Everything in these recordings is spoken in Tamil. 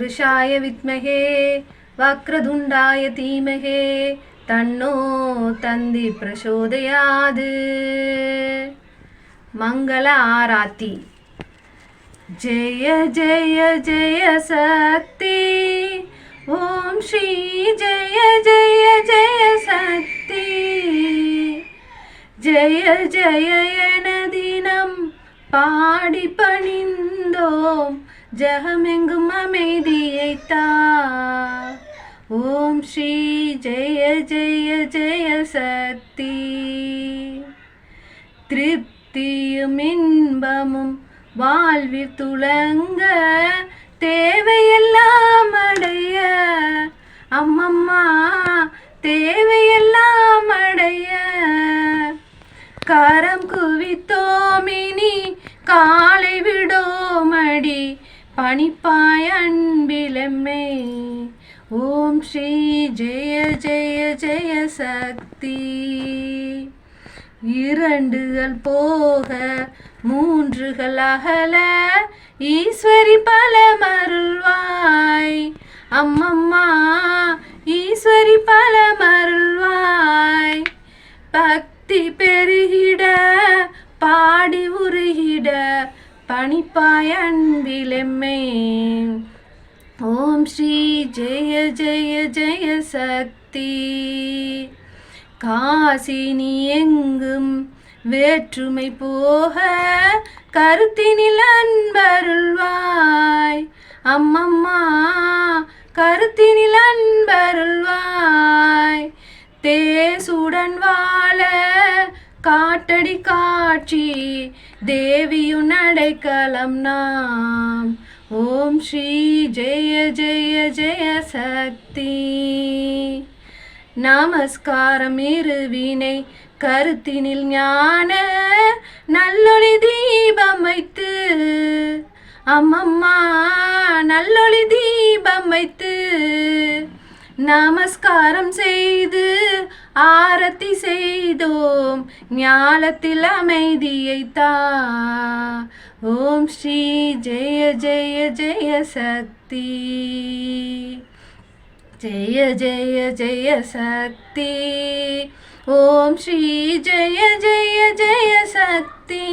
पुरुषाय विद्महे वक्रदुण्डाय धीमहे तन्नो तन्दि प्रचोदयात्। मङ्गल आराति जय जय जय शक्ति ॐ श्री जय जय जय शक्ति जय जय यनदिनम् பாடி பணிந்தோம். ஜகமெங்கும் அமைதியை ஓம் ஸ்ரீ ஜெய ஜெய ஜெய சக்தி. திருப்தியும் இன்பமும் வாழ்வில் துளங்க காலை விடோமடி பணிப்பாய் அன்பிலம்மை. ஓம் ஸ்ரீ ஜெய ஜெய ஜெய சக்தி. இரண்டுகள் போக மூன்றுகள் அகல ஈஸ்வரி பல மருள்வாய் அம்மம்மா ஈஸ்வரி பல மருள் பணிப்பாய் அன்பிலெம்மை ஓம் ஸ்ரீ ஜெய ஜெய ஜெய சக்தி. காசினி எங்கும் வேற்றுமை போக கருத்தினில் அன்பருள்வாய். அம்மம்மா கருத்தினில் அன்பருள்வாய். தேவியுன் அடைக்கலம் நாம். ஓம் ஸ்ரீ ஜெய ஜெய ஜெய சக்தி. நமஸ்காரம் இருவினை கருத்தினில் ஞான நல்லொளி தீபம் வைத்து. அம்மம்மா நல்லொளி தீபம் வைத்து நமஸ்காரம் செய்து ஆரத்தி செய்தோம் ஞாலத்தில் அமைதியை தா ஓம் ஸ்ரீ ஜெய ஜெய ஜெய சக்தி. ஜெய ஜெய ஜெய சக்தி. ஓம் ஸ்ரீ ஜெய ஜெய ஜெய சக்தி.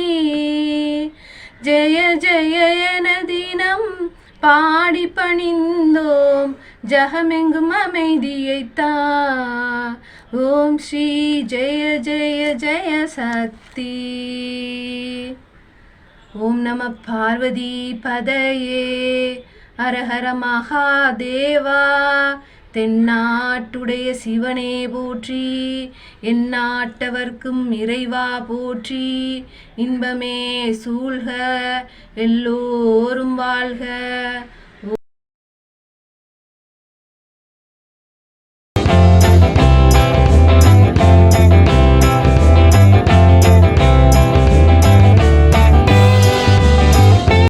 ஜெய ஜெய என தினம் பாடி பணிந்தோம் ஜகமெங்கும் அமைதியைத்தான். ஓம் ஸ்ரீ ஜெய ஜெய ஜெய சக்தி. ஓம் நம பார்வதி பதையே. ஹரஹர மகாதேவா தென்னாட்டுடைய சிவனே போற்றி எந்நாட்டவர்க்கும் இறைவா போற்றி இன்பமே சூழ்க எல்லோரும் வாழ்க.